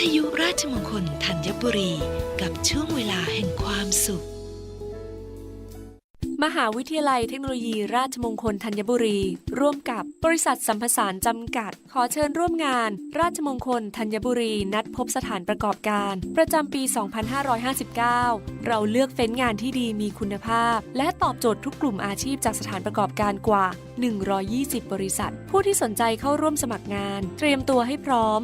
ทยุราชมงคลธัญบุรีกับช่วงเวลาแห่งความสุข มหาวิทยาลัยเทคโนโลยีราชมงคลธัญบุรี ร่วมกับบริษัทสัมผสานจำกัด ขอเชิญร่วมงาน ราชมงคลธัญบุรี นัดพบสถานประกอบการ ประจำปี 2559 เราเลือกเฟ้นงานที่ดีมีคุณภาพ และตอบโจทย์ทุกกลุ่มอาชีพจากสถานประกอบการกว่า 120 บริษัท ผู้ที่สนใจเข้าร่วมสมัครงาน เตรียมตัวให้พร้อม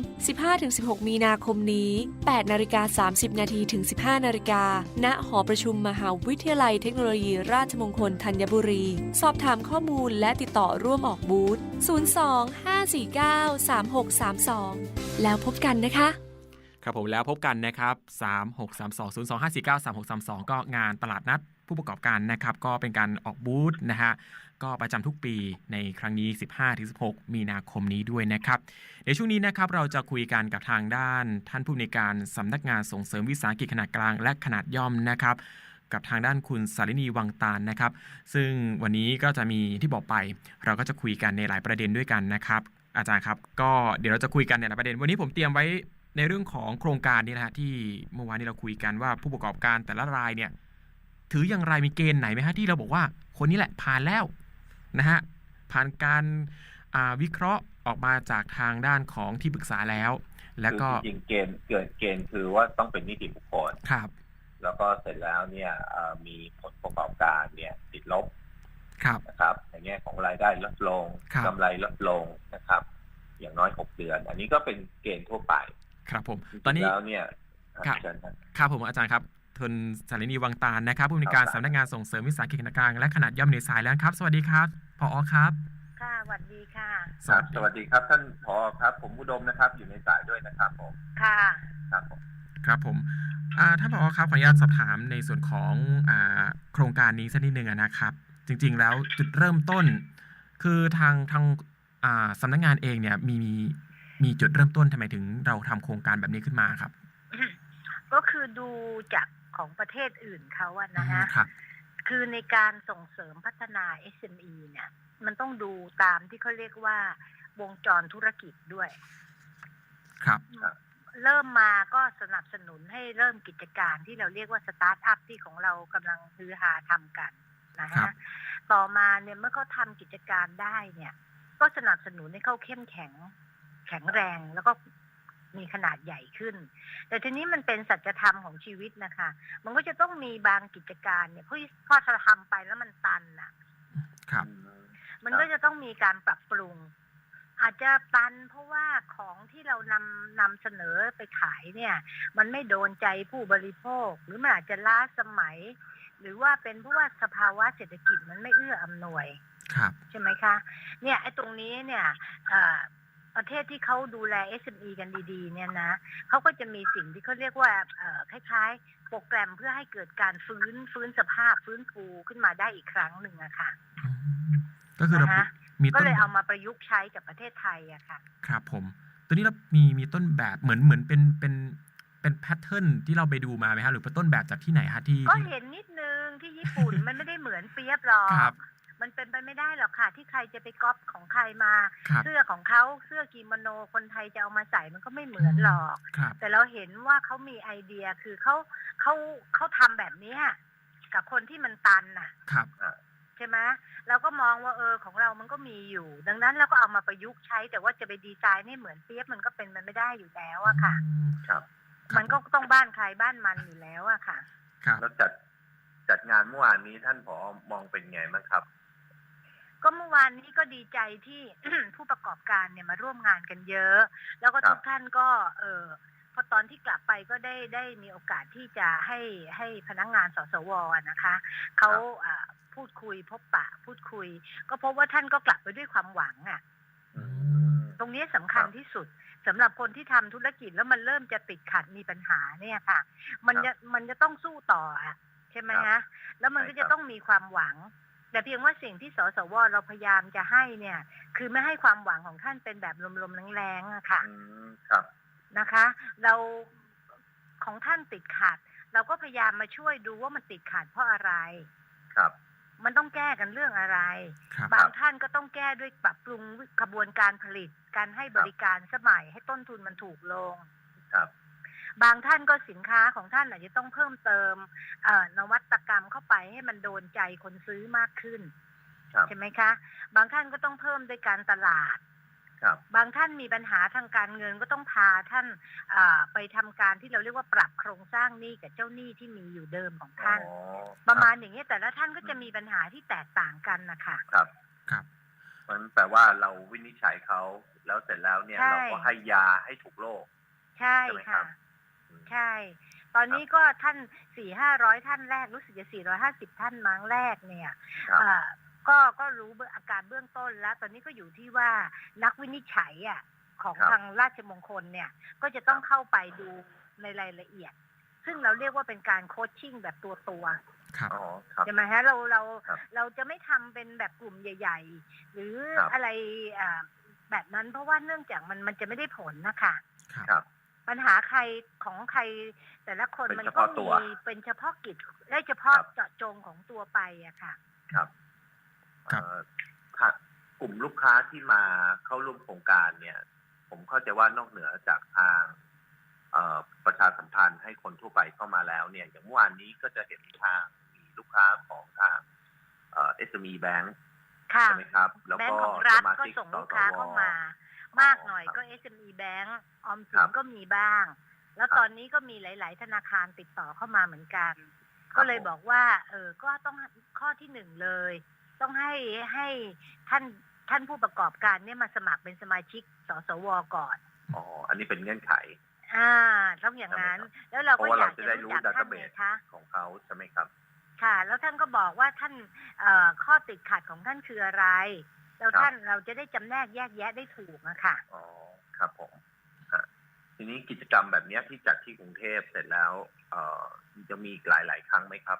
15-16 มีนาคมนี้ 8นาฬิกา30 นาทีถึง 15 นาฬิกาณหอประชุมมหาวิทยาลัยเทคโนโลยีราชมงคลธัญบุรี สอบถามข้อมูลและติดต่อร่วมออกบูธ 02-549-3632 แล้วพบกันนะคะครับผมแล้วพบกันนะครับ 3632 02 549 3632 ก็งานตลาดนัดผู้ประกอบการนะครับ ก็เป็นการออกบูธนะฮะก็ประจำทุกปีในครั้งนี้ 15-16 มีนาคมนี้ด้วยนะครับเดี๋ยวช่วงนี้นะครับเราจะคุยกันกับทางด้านท่านผู้ในการสำนักงานส่งเสริมวิสาหกิจขนาดกลางและขนาดย่อมนะครับ กับทางด้านคุณสารินีวังตาลนะครับ ซึ่งวันนี้ก็จะมีที่บอกไป เราก็จะคุยกันในหลายประเด็นด้วยกันนะครับ อาจารย์ครับ ก็เดี๋ยวเราจะคุยกันในหลายประเด็น วันนี้ผมเตรียมไว้ในเรื่องของโครงการนี้นะฮะที่เมื่อวานนี้เราคุยกันว่าผู้ประกอบการแต่ละรายเนี่ย ถืออย่างไรมีเกณฑ์ไหนไหมฮะที่เราบอกว่าคนนี้แหละผ่านแล้วนะฮะผ่านการอ่าวิเคราะห์ออกมาจากทางด้านของที่ปรึกษาแล้ว แล้วก็คือจริงๆเกณฑ์เกิดเกณฑ์คือว่าต้องเป็นนิติบุคคลครับ แล้วก็เสร็จแล้วเนี่ยเอ่อมีผลประกอบการเนี่ยติดลบครับนะครับในแง่ของรายได้ลดลงครับกำไรลดลงนะครับ อย่างน้อย6เดือน อันนี้ก็เป็นเกณฑ์ทั่วไป ครับผม ตอนนี้แล้วเนี่ยครับเชิญครับครับผมอาจารย์ครับทุนสารินีวังตาลนะครับ ผู้อำนวยการครับสำนักงานส่งเสริมวิสาหกิจขนาดกลางและขนาดย่อมในสายแล้วครับ สวัสดีครับพอครับ ค่ะสวัสดีค่ะครับสวัสดีครับท่านผอครับ ผมอุดมนะครับ อยู่ในสายด้วยนะครับผมค่ะครับผม ครับผมอ่าท่านผอครับขออนุญาตสอบถามในส่วนของอ่าโครงการนี้สักนิดนึงอะนะครับ จริง ๆ แล้วจุดเริ่มต้น คือทางทางอ่าสำนักงานเองเนี่ยมีมีจุดเริ่มต้นทำไมถึงเราทำโครงการแบบนี้ขึ้นมาครับ ก็คือดูจากของประเทศอื่นเขาอะนะฮะครับคือในการส่งเสริมพัฒนา SME เนี่ย มันต้องดูตามที่เขาเรียกว่าวงจรธุรกิจด้วย ครับ เริ่มมาก็สนับสนุนให้เริ่มกิจการที่เราเรียกว่าสตาร์ทอัพที่ของเรากำลังฮือฮาทำกันนะครัฮะบต่อมาเนี่ยเมื่อเขาทำกิจการได้เนี่ย ก็สนับสนุนให้เขาเข้มแข็ง แข็งแรงแล้วก็มีขนาดใหญ่ขึ้น แต่ทีนี้มันเป็นสัจธรรมของชีวิตนะคะ มันก็จะต้องมีบางกิจการเนี่ยเพราะพอทำไปแล้วมันตันอะ ครับ มันก็จะต้องมีการปรับปรุง อาจจะตันเพราะว่าของที่เรานำนำเสนอไปขายเนี่ย มันไม่โดนใจผู้บริโภค หรือมันอาจจะล้าสมัย หรือว่าเป็นเพราะว่าสภาวะเศรษฐกิจมันไม่เอื้ออำนวยครับใช่ไหมคะ เนี่ยไอ้ตรงนี้เนี่ยเอ่อประเทศที่เขาดูแล SME กันดีๆ เนี่ยนะเขาก็จะมีสิ่งที่เขาเรียกว่าเอ่อคล้ายๆ โปรแกรมเพื่อให้เกิดการฟื้นฟื้นสภาพฟื้นฟูขึ้นมาได้อีกครั้งหนึ่งอะค่ะอืมก็คือเรานะคะ มีก็ต้นเลยเอามาประยุกต์ใช้กับประเทศไทยอะค่ะ ครับผม ตัวนี้เรามีมีต้นแบบเหมือนเหมือนเป็นเป็นเป็นแพทเทิร์นที่เราไปดูมาไหมฮะหรือเป็นต้นแบบจากที่ไหนฮะที่ก็ที่ เห็นนิดนึงที่ญี่ปุ่น มันไม่ได้เหมือนเปียบหรอกครับมันเป็นไปไม่ได้หรอกค่ะ ที่ใครจะไปก๊อปของใครมา ครับเสื้อของเขาเสื้อกิโมโนคนไทยจะเอามาใส่มันก็ไม่เหมือนหรอก ครับ แต่เราเห็นว่าเขามีไอเดียคือเขาเขาเขาทำแบบเนี้ยกับคนที่มันตันน่ะ ครับใช่ไหมเราก็มองว่าเออของเรามันก็มีอยู่ ดังนั้นเราก็เอามาประยุกต์ใช้ แต่ว่าจะไปดีไซน์ให้เหมือนเปียบมันก็เป็นมันไม่ได้อยู่แล้วอะค่ะอืมครับมันก็ต้องบ้านใครบ้านมันอยู่แล้วอะค่ะครับแล้วจัดจัดงานเมื่อวานนี้ท่านผอมองเป็นไงบ้างครับ ก็เมื่อวานนี้ก็ดีใจที่ผู้ประกอบการเนี่ยมาร่วมงานกันเยอะ แล้วก็ครับทุกท่านก็ เออพอตอนที่กลับไปก็ได้ได้มีโอกาสที่จะให้ให้พนักงานสสวอะนะคะเขาอ่า พูดคุย พบปะพูดคุย ก็พบว่าท่านก็กลับไปด้วยความหวังอะอืมตรงนี้สำคัญครับที่สุดสำหรับคนที่ทำธุรกิจแล้วมันเริ่มจะติดขัดมีปัญหาเนี่ยค่ะ มันครัจะบมันจะต้องสู้ต่ออะใช่ไหมครัฮะบแล้วมันใช่ก็ครัจะบต้องมีความหวัง แต่เพียงว่าสิ่งที่สสวเราพยายามจะให้เนี่ย คือไม่ให้ความหวังของท่านเป็นแบบลมๆแรงๆอะค่ะอืมครับนะคะ เราของท่านติดขัด เราก็พยายามมาช่วยดูว่ามันติดขัดเพราะอะไร ครับ มันต้องแก้กันเรื่องอะไรครับบางท่านก็ต้องแก้ด้วยปรับปรุงกระบวนการผลิต การให้บริการสมัยให้ต้นทุนมันถูกลงครับ บางท่านก็สินค้าของท่านอาจจะต้องเพิ่มเติมเอ่อนวัตกรรมเข้าไปให้มันโดนใจคนซื้อมากขึ้นครับใช่ไหมคะ บางท่านก็ต้องเพิ่มด้วยการตลาดครั บบางท่านมีปัญหาทางการเงินก็ต้องพาท่านอ่าไปทำการที่เราเรียกว่าปรับโครงสร้างหนี้กับเจ้าหนี้ที่มีอยู่เดิมของท่านอ๋อประมาณอย่างนี้ยแต่ละท่านก็จะมีปัญหาที่แตกต่างกันนะคะครับครับมันแปลว่าเราวินิจฉัยเขาแล้วเสร็จแล้วเนี่ยใช่เราก็ให้ยาให้ถูกโรคใช่ใช่ไหมครัค่ะบอืมใช่ ตอนนี้ก็ท่านสี่ห้าร้อยท่านแรกรู้สึกจะสี่ร้อยห้าสิบท่านมั้งแรกเนี่ยครับอ่า ก็ก็รู้เบื้องอาการเบื้องต้นแล้ว ตอนนี้ก็อยู่ที่ว่านักวินิจฉัยอะของครับทางราชมงคลเนี่ย ก็จะต้องเข้าไปดูในรายละเอียด ซึ่งเราเรียกว่าเป็นการโคชชิ่งแบบตัวตัวๆครับอ๋อครับใช่ไหมฮะเราเราครับเราจะไม่ทำเป็นแบบกลุ่มใหญ่ ๆ หรือครับอะไรอ่าแบบนั้นเพราะว่าเนื่องจากมันมันจะไม่ได้ผลนะคะครับครับปัญหาใครของใครแต่ละคนเป็นมันเฉก็พาะตัมีวเป็นเฉพาะกิจได้เฉพาะครับเจาะจงของตัวไปอะค่ะ ครับ ครับเอ่อถ้ากลุ่มลูกค้าที่มาเข้าร่วมโครงการเนี่ย ผมเข้าใจว่านอกเหนือจากทางเอ่อประชาสัมพันธ์ให้คนทั่วไปเข้ามาแล้วเนี่ย อย่างเมื่อวานนี้ก็จะเห็นทางมีลูกค้าของทางเอ่อ SME Bank ค่ะใช่ไหมครับ แล้วแบงก็ก์ของรัฐสมาก็ชิกส่งสลูกสค้าวเข้ามา มากหน่อยครับก็ SME Bank ออมสิครันบก็มีบ้าง แล้วครับตอนนี้ก็มีหลาย ๆ ธนาคารติดต่อเข้ามาเหมือนกันครับก็เลยบอกว่า เออก็ต้องข้อที่หนึ่งเลย ต้องให้ให้ท่านท่านผู้ประกอบการเนี่ยมาสมัครเป็นสมาชิกสสวก่อนอ๋ออันนี้เป็นเงื่อนไข อ่า ต้องอย่างนั้นใช่ไหมครับแล้วเราเพก็ราะว่าอยากเราจะจะได้รู้รู้จักท่านไง database คะของเขาใช่ไหมครับ ค่ะ แล้วท่านก็บอกว่าท่านเอ่อข้อติดขัดของท่านคืออะไร แล้วครับท่านเราจะได้จำแนกแยกแยะได้ถูกนะคะอ๋อครับผมฮะทีนี้กิจกรรมแบบเนี้ยที่จัดที่กรุงเทพเสร็จแล้ว เอ่อจะมีอีกหลายๆครั้งไหมครับ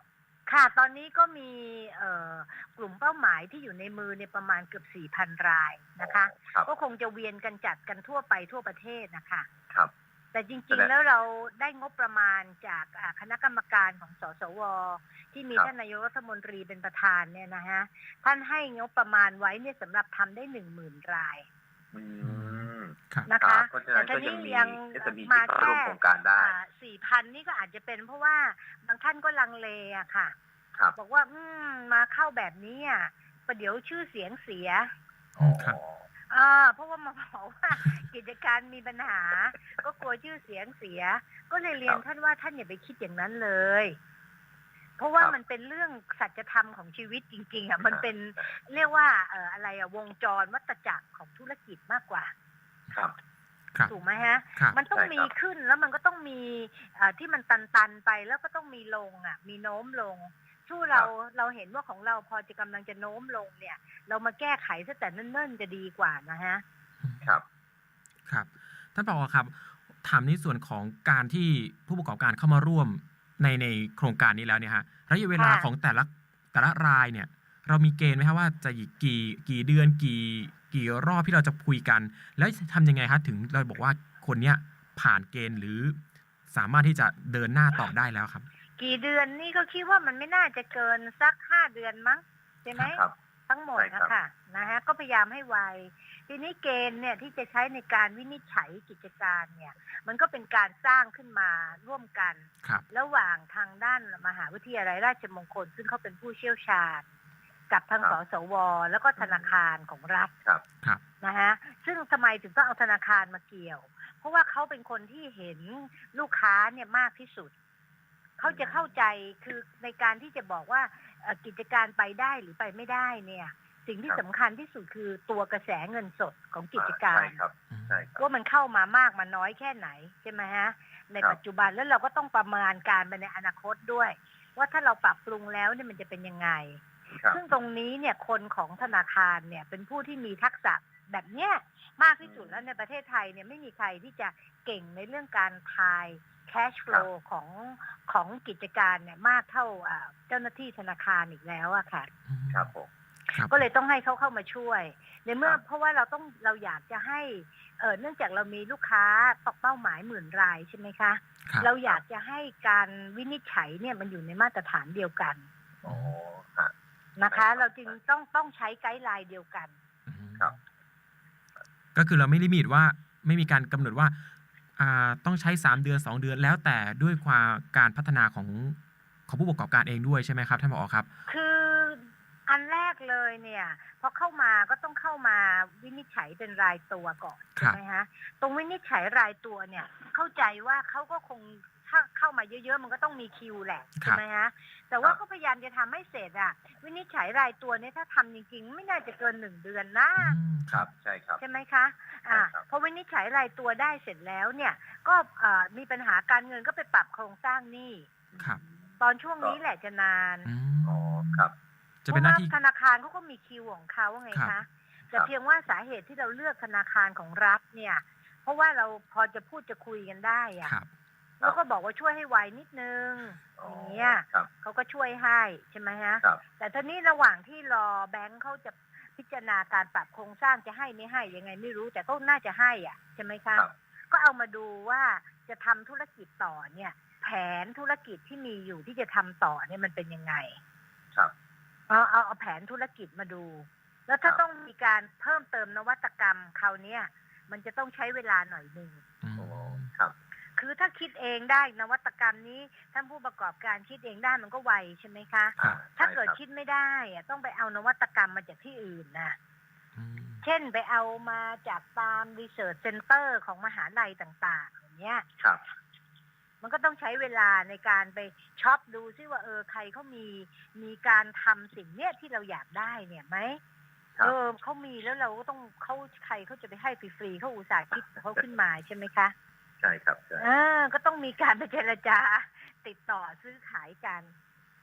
ค่ะตอนนี้ก็มีเอ่อกลุ่มเป้าหมายที่อยู่ในมือเนี่ยประมาณเกือบ 4,000 รายนะคะครับก็คงจะเวียนกันจัดกันทั่วไปทั่วประเทศนะคะครับ แต่จแสริงดๆงแล้วเราได้งบประมาณจากอ่าคณะกรรมการของสสว ที่มีครับท่านนายกรัฐมนตรีเป็นประธานเนี่ยนะฮะท่านให้งบประมาณไว้เนี่ยสำหรับทำได้หนึ่งหมื่นรายอืมครับ นะคะเพราะฉะนั้นแต่ก็ทียังมียัง SME มาที่เข้าร่วมโครงการได้สี่พันนี่ก็อาจจะเป็นเพราะว่าบางท่านก็ลังเลอะค่ะครับบอกว่าอืมมาเข้าแบบนี้อะประเดี๋ยวชื่อเสียงเสียอืมครับอ่าเพราะว่ามาบอกว่ากิจการมีปัญหา ก็กลัวชื่อเสียงเสีย ก็เลยเรียนครับท่านว่าท่านอย่าไปคิดอย่างนั้นเลย เพราะว่าครับมันเป็นเรื่องสัจธรรมของชีวิตจริง ๆอะมันเป็นเรียกว่าเอ่ออะไรอะวงจรวัฏจักรของธุรกิจมากกว่า ครับครับถูกไหมฮะครับมันต้องใช่ครับมีขึ้นแล้วมันก็ต้องมีเอ่อที่มันตันๆไปแล้วก็ต้องมีลงอะ มีโน้มลงสู้เราเราเห็นว่าของเราพอจะกำลังจะโน้มลงเนี่ย เรามาแก้ไขซะแต่เนิ่นๆจะดีกว่านะฮะ ครับ ครับท่านผอครับ ถามในส่วนของการที่ผู้ประกอบการเข้ามาร่วมในในโครงการนี้แล้วเนี่ยฮะระยะเวลาค่ะของแต่ละแต่ละรายเนี่ย เรามีเกณฑ์ไหมครับว่าจะอีกกี่กี่เดือนกี่ กี่รอบที่เราจะคุยกัน แล้วทำยังไงครับถึงเราบอกว่าคนเนี้ยผ่านเกณฑ์หรือสามารถที่จะเดินหน้าต่อได้แล้วครับ กี่เดือนนี่ก็คิดว่ามันไม่น่าจะเกินสักห้าเดือนมั้งใช่ไหมครับ ทั้งหมดใช่ครันะบคะนะฮะก็พยายามให้ไวทีนี้เกณฑ์เนี่ยที่จะใช้ในการวินิจฉัยกิจการเนี่ย มันก็เป็นการสร้างขึ้นมาร่วมกัน ครับ ระหว่างทางด้านมหาวิทยาลัยราชมงคล ซึ่งเขาเป็นผู้เชี่ยวชาญ กับทางครัสบสว แล้วก็ธนาคารของรัฐครับครับนะฮะซึ่งทำไมถึงต้องเอาธนาคารมาเกี่ยว เพราะว่าเขาเป็นคนที่เห็นลูกค้าเนี่ยมากที่สุด เขาจะเข้าใจคือในการที่จะบอกว่าเอ่อกิจการไปได้หรือไปไม่ได้เนี่ย สิ่งที่ครับสำคัญที่สุดคือตัวกระแสเงินสดของกิจการใช่ครับใช่ครับว่ามันเข้ามามากมาน้อยแค่ไหนใช่ไหมฮะในครับปัจจุบันแล้วเราก็ต้องประมาณการไปในอนาคตด้วย ว่าถ้าเราปรับปรุงแล้วเนี่ยมันจะเป็นยังไงครับ ซึ่งตรงนี้เนี่ยคนของธนาคารเนี่ยเป็นผู้ที่มีทักษะแบบเนี้ยมากที่สุดแล้วในประเทศไทยเนี่ยไม่มีใครที่จะเก่งในเรื่องการทาย cash flow ของของกิจการเนี่ยมากเท่าอ่าเจ้าหน้าที่ธนาคารอีกแล้วอะค่ะ ครับผมครับก็เลยต้องให้เขาเข้ามาช่วย ในเมื่อครับเพราะว่าเราต้องเราอยากจะให้เออเนื่องจากเรามีลูกค้าตกเป้าหมายหมื่นรายใช่ไหมคะครับเราอยากจะให้การวินิจฉัยเนี่ยมันอยู่ในมาตรฐานเดียวกันอ๋อฮะ นะคะใช่ครับเราจึงต้องต้องใช้ไกด์ไลน์เดียวกันอืมครับ ก็คือเราไม่ลิมิตว่าไม่มีการกำหนดว่าอ่าต้องใช้ 3 เดือน 2 เดือนแล้วแต่ด้วยความการพัฒนาของของผู้ประกอบการเองด้วยใช่ไหมครับท่านผอครับ คืออันแรกเลยเนี่ยพอเข้ามาก็ต้องเข้ามาวินิจฉัยเป็นรายตัวก่อนครัใช่บไหมฮะตรงวินิจฉัยรายตัวเนี่ย เข้าใจว่าเขาก็คง ถ้าเข้ามาเยอะๆ มันก็ต้องมีคิวแหละใช่ไหมฮะแต่ว่าก็พยายามจะทำให้เสร็จอะวินิจฉัยรายตัวเนี่ยถ้าทำจริงๆ ไม่น่าจะเกินหนึ่งเดือนนะอืมครับใช่ครับใช่ไหมคะอ่าใช่ครับพอวินิจฉัยรายตัวได้เสร็จแล้วเนี่ย ก็เอ่อมีปัญหาการเงินก็ไปปรับโครงสร้างหนี้ครับ ตอนช่วงนี้แหละจะนานอือ๋อมครับ จะเป็นหน้าที่พระว่ธนาคารเขาก็มีคิวของเขาไงครัคะบแต่เพียงว่าสาเหตุที่เราเลือกธนาคารของรัฐเนี่ย เพราะว่าเราพอจะพูดจะคุยกันได้อะครับ แล้วก็บอกว่าช่วยให้ไวนิดนึงอ๋ออย่างเงี้ยครับเขาก็ช่วยให้ใช่ไหมฮะครับแต่ทีนี้ระหว่างที่รอแบงค์เขาจะพิจารณาการปรับโครงสร้างจะให้ไม่ให้ยังไงไม่รู้แต่ก็น่าจะให้อะใช่ไหมคะครับก็เอามาดูว่าจะทำธุรกิจต่อเนี่ย แผนธุรกิจที่มีอยู่ที่จะทำต่อเนี่ยมันเป็นยังไง ครับเอาเอาเอาแผนธุรกิจมาดู แล้วถ้าครับต้องมีการเพิ่มเติมนวัตกรรมคราวเนี้ยมันจะต้องใช้เวลาหน่อยหนึ่งอืมโอ้ครับ คือถ้าคิดเองได้นวัตกรรมนี้ท่านผู้ประกอบการคิดเองได้มันก็ไวใช่ไหมคะครับถ้าเกิดใช่รับคิดไม่ได้อะต้องไปเอานวัตกรรมมาจากที่อื่นนะอืมเช่นไปเอามาจากตามรีเสิร์ชเซ็นเตอร์ของมหาลัยต่างๆ อย่างเงี้ยครับมันก็ต้องใช้เวลาในการไปช็อปดูซิว่าเออใครเขามีมีการทำสิ่งเนี้ยที่เราอยากได้เนี่ยไหมครับเออเขามีแล้วเราก็ต้องเขาใครเขาจะไปให้ฟรีๆเขาอุตส่าห์คิดของเขาขึ้นมาใช่ไหมคะ ใช่ครับใช่เออก็ต้องมีการไปเจรจา ติดต่อซื้อขายกัน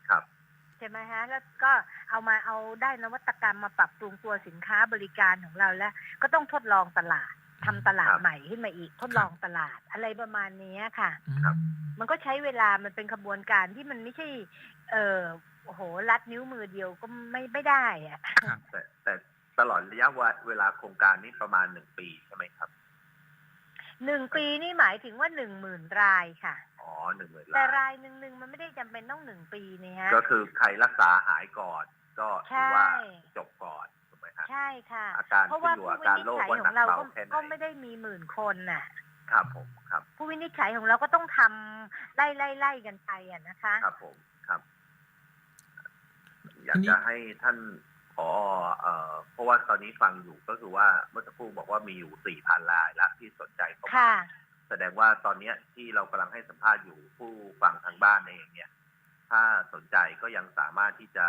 ครับใช่ไหมฮะ แล้วก็เอามาเอาได้นวัตกรรมมาปรับปรุงตัวสินค้าบริการของเราแล้ว ก็ต้องทดลองตลาดทำตลาดครับใหม่ขึ้นมาอีก ทดลองตลาดอะไรประมาณนี้ค่ะครับ มันก็ใช้เวลามันเป็นขบวนการที่มันไม่ใช่ เออโอ้โหรัดนิ้วมือเดียวก็ไม่ไม่ได้อะครับแต่แต่ตลอดระยะเวลาโครงการนี้ประมาณหนึ่งปีใช่ไหมครับ หนึ่งปีนี่หมายถึงว่าหนึ่งหมื่นรายค่ะ อ๋อหนึ่งหมื่นแต่ล้านรายหนึ่งหนึ่งมันไม่ได้จำเป็นต้องหนึ่งปีนี่ฮะ ก็คือใครรักษาหายก่อน ก็ถือว่าใช่จบก่อนถูกไหมฮะใช่ค่ะอาการเพราะขึ้ว่านอยู่ผู้อาวิการนิจโรคฉัยว่าขหนัอกงเราเบาก็แค่ไหนก็ไม่ได้มีหมื่นคนน่ะ ครับผมครับ ผู้วินิจฉัยของเราก็ต้องทำไล่ไล่ไล่กันไปอะนะคะ ครับผมครับ อยาทีกนี้จะให้ท่าน ผอเอ่อเพราะว่าตอนนี้ฟังอยู่ก็คือว่าเมื่อสักครู่บอกว่ามีอยู่สี่พันรายละที่สนใจเข้ามาค่ะแสดงว่าตอนเนี้ยที่เรากำลังให้สัมภาษณ์อยู่ผู้ฟังทางบ้านเองเนี่ย ถ้าสนใจก็ยังสามารถที่จะ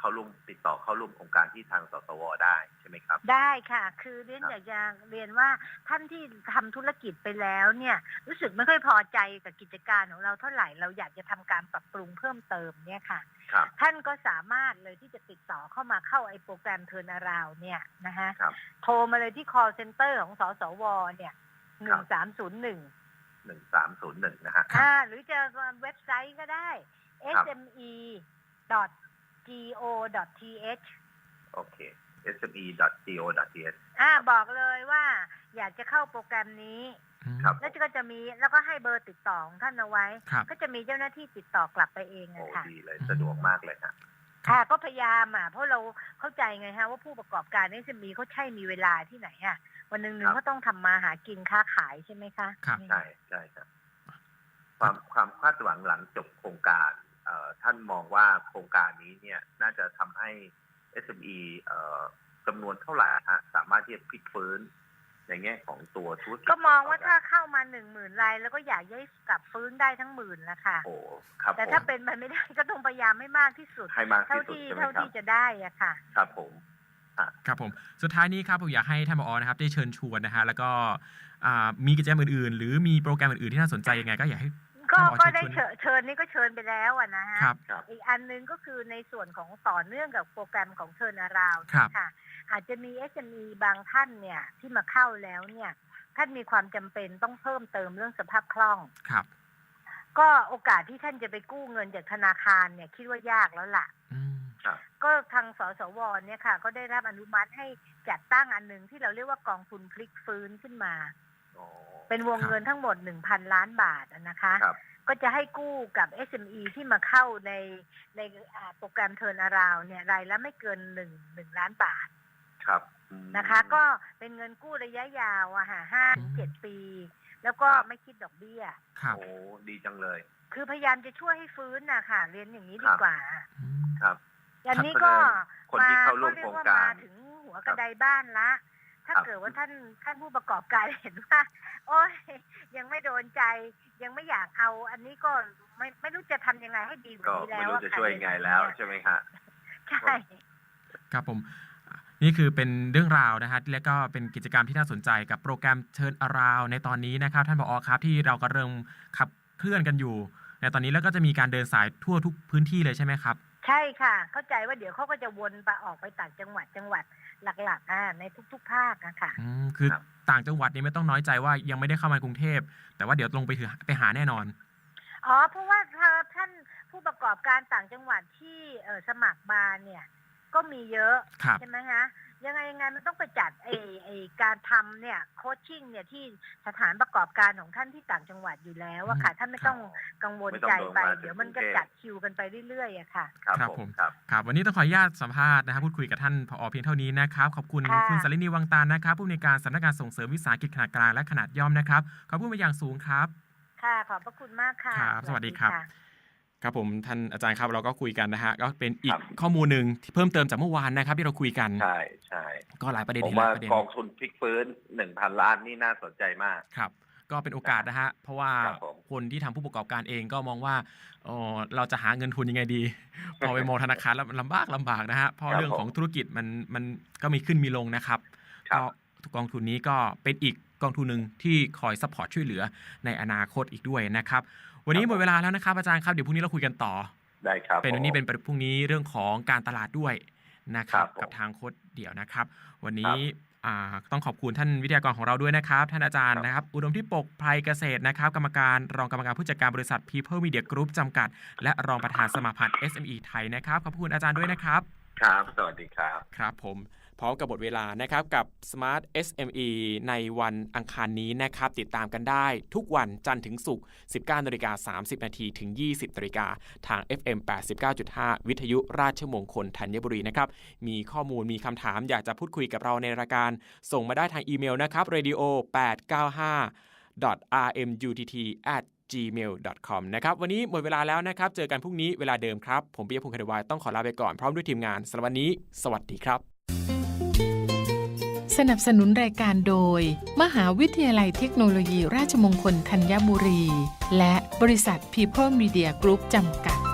เข้าร่วมติดต่อเข้าร่วมโครงการที่ทางสสวได้ใช่ไหมครับ ได้ค่ะ คือเรียนครับอยากจะเรียนว่าท่านที่ทำธุรกิจไปแล้วเนี่ย รู้สึกไม่ค่อยพอใจกับกิจการของเราเท่าไหร่เราอยากจะทำการปรับปรุงเพิ่มเติมเนี่ยค่ะครับท่านก็สามารถเลยที่จะติดต่อเข้ามาเข้าไอ้โปรแกรมเทิร์นาราวเนี่ยนะฮะครับโทรมาเลยที่ call center ของสสวเนี่ยหครันึ่งบสามศูนย์หนึ่งหนึ่งสามศูนย์หนึ่งนะฮะอ่าหรือจะเว็บไซต์ก็ได้ครับ sme go th โอเค sme.go.th อ่าบอกเลยว่าอยากจะเข้าโปรแกรมนี้อืมครับ แล้วก็จะมีแล้วก็ให้เบอร์ติดต่อของท่านเอาไว้ ครับ ก็จะมีเจ้าหน้าที่ติดต่อกลับไปเองโอ้อะค่ะดีเลยสะดวกมากเลยฮะ ค่ะก็พยายามอะเพราะเราเข้าใจไงฮะว่าผู้ประกอบการนี่จะมีเขาใช่มีเวลาที่ไหนอะวันหนึ่งหนึ่ครังบ เขาต้องทำมาหากินค้าขายใช่ไหมคะครับนี่ใช่ใช่ครับ ความความคาดหวังหลังจบโครงการเอ่อ ท่านมองว่าโครงการนี้เนี่ยน่าจะทำให้ SME เอ่อจำนวนเท่าไหร่ฮะสามารถที่จะพลิกฟื้นในแง่ของตัวธุรกิจก็มองว่าขถ้าเรเข้ามาหนึ่งหมื่นรายแล้วก็อยากให้กลับฟื้นได้ทั้งหมื่นละค่ะโอ้ครับแต่ผมถ้าเป็นไปไม่ได้ก็ต้องพยายามให้มากที่สุดให้มากเท่าที่สุดที่ใช่ไหมเท่าครับที่จะได้อะค่ะ ครับผมครับผมสุดท้ายนี้ครับผมอยากให้ท่านผอนะครับ ได้เชิญชวนนะฮะแล้วก็อ่ามีกิจกรรมอื่นๆ หรือมีโปรแกรมอื่นๆที่น่าสนใจยังไงก็อยากให้ ก็ท่านผอก็เชิญได้ชวนเชิญเชิญนี่ก็เชิญไปแล้วอะนะฮะครับครับ อีกอันหนึงก็คือในส่วนของต่อเนื่องกับโปรแกรมของเชิญอาราวครับ ค่ะ อาจจะมี SME บางท่านเนี่ยที่มาเข้าแล้วเนี่ยท่านมีความจำเป็นต้องเพิ่มเติมเรื่องสภาพคล่อง ครับก็โอกาสที่ท่านจะไปกู้เงินจากธนาคารเนี่ยคิดว่ายากแล้วล่ะ อืมครับก็ทางสสวเนี่ยค่ะ ก็ได้รับอนุมัติให้จัดตั้งอันหนึ่งที่เราเรียกว่ากองทุนพลิกฟื้นขึ้นมาอ๋อเป็นวงครับเงินทั้งหมด 1,000 ล้านบาทอะนะคะ ครับ ก็จะให้กู้กับ SME ที่มาเข้าในในอ่าโปรแกรมเทิร์นอาราวเนี่ยรายละไม่เกินหนึ่งหนึ่งล้านบาท ครับอืมนะคะ ก็เป็นเงินกู้ระยะยาวอะค่ะห้าถึงเจ็ดปี แล้วก็ครับไม่คิดดอกเบี้ยครับโอ้ดีจังเลย คือพยายามจะช่วยให้ฟื้นนะค่ะเรียนอย่างนี้คดีรับกว่าอืมครับอันนี้ก็คนที่เข้าร่วมโครงการเยว่มถึงหัวกระไดบ้านละ ถ้าครับเกิดว่าท่านท่านผู้ประกอบการเห็นว่า โอ้ยยังไม่โดนใจ ยังไม่อยากเอา อันนี้ก็ไม่ไม่รู้จะทำยังไงให้ดีกว่าก็นี้ไม่แล้วรู้อจะค่ช่วยยังไงแล้วใช่ไหมฮะใช่ครับผมนี่คือเป็นเรื่องราวนะฮะและก็เป็นกิจกรรมที่น่าสนใจกับโปรแกรมเชิญอาราวในตอนนี้นะครับ ท่านผอครับที่เราก็เริ่มขับเคลื่อนกันอยู่ ในตอนนี้แล้วก็จะมีการเดินสายทั่วทุกพื้นที่เลยใช่ไหมครับ ใช่ค่ะ เข้าใจว่าเดี๋ยวเขาก็จะวนไปออกไปต่างจังหวัดจังหวัด หลักๆอ่าในทุก ๆ ภาคนะคะอืมคือครับ ต่างจังหวัดนี่ไม่ต้องน้อยใจว่ายังไม่ได้เข้ามากรุงเทพ แต่ว่าเดี๋ยวลงไปถือไปหาแน่นอน อ๋อเพราะว่าถ้าท่านผู้ประกอบการต่างจังหวัดที่เออสมัครมาเนี่ย ก็มีเยอะครับ ใช่ไหมคะ ยังไงยังไงมันต้องไปจัดไอไอการทำเนี่ยโคชชิ่งเนี่ยที่สถานประกอบการของท่านที่ต่างจังหวัดอยู่แล้วอะค่ะอืมท่านไม่ต้องกังวลไม่ต้องใจลงไปมาถึงเดี๋ยวมันกรุก็งเทพจัดคิวกันไปเรื่อยๆอะค่ะ ครับครับผผมมครับครับวันนี้ต้องขออนุญาตสัมภาษณ์นะครับพูดคุยกับท่านผอเพียงเท่านี้นะครับขอบคุณค่ะคุณสารินีวังตาลนะครับผู้อำนวยการสำนักงานส่งเสริมวิสาหกิจขนาดกลางและขนาดย่อมนะครับขอบคุณเป็นอย่างสูงครับ ค่ะขอบพระคุณมากค่ะครับสวัสดีครับะ ครับผมท่านอาจารย์ครับเราก็คุยกันนะฮะก็เป็นอีคกรับข้อมูลหนึ่งที่เพิ่มเติมจากเมื่อวานนะครับ ที่เราคุยกันใช่ใช่ก็หลายประเด็นผมอีกหว่าลายประเด็นกองทุนพลิกฟื้นหนึ่งพันล้านนี่น่าสนใจมากครับก็เป็นโอกาสนะฮะ เพราะว่าครับผมคนที่ทำผู้ประกอบการเองก็มองว่าเออเราจะหาเงินทุนยังไงดี พอไปมองธนาคารแล้วมันลำบากลำบากนะฮะ เพราะครับเรื่องของผมธุรกิจมันมันก็มีขึ้นมีลงนะครับครับก็กองทุนนี้ก็เป็นอีกกองทุนหนึ่งที่คอยซัพพอร์ตช่วยเหลือในอนาคตอีกด้วยนะครับ วันนี้ครับหมดเวลาแล้วนะครับอาจารย์ครับเดี๋ยวพรุ่งนี้เราคุยกันต่อได้ครับ เป็นวันนี้ผมเป็นพรุ่งนี้เรื่องของการตลาดด้วยนะครับครับผมกับทางโค้ดเดี่ยวนะครับ วันคนี้รับอ่าต้องขอบคุณท่านวิทยากรของเราด้วยนะครับ ท่านอาจารย์ครับนะครับ อุดมที่ปกไพรเกษตรนะครับ กรรมการรองกรรมการผู้จัดการบริษัท People Media Group จำกัด และรองประธานสมาพันธ์ SME ไทยนะครับ ขอบคุณอาจารย์ด้วยนะครับ ครับ สวัสดีครับ ครับผม พร้อมกับบทเวลานะครับกับ Smart SME ในวันอังคารนี้นะครับ ติดตามกันได้ทุกวันจันทร์ถึงศุกร์ 19นาฬิกา30นาทีถึง 20นาฬิกาทาง FM 89.5 วิทยุราชมงคลธัญบุรีนะครับ มีข้อมูลมีคำถามอยากจะพูดคุยกับเราในรายการ ส่งมาได้ทางอีเมลนะครับ radio 895 rmutt at gmail.com นะครับ วันนี้หมดเวลาแล้วนะครับ เจอกันพรุ่งนี้เวลาเดิมครับ ผมปิยพงศ์คดวายต้องขอลาไปก่อน พร้อมด้วยทีมงานสำหรับวันนี้ สวัสดีครับ สนับสนุนรายการโดย มหาวิทยาลัยเทคโนโลยีราชมงคลธัญบุรี และบริษัท People Media Group จำกัด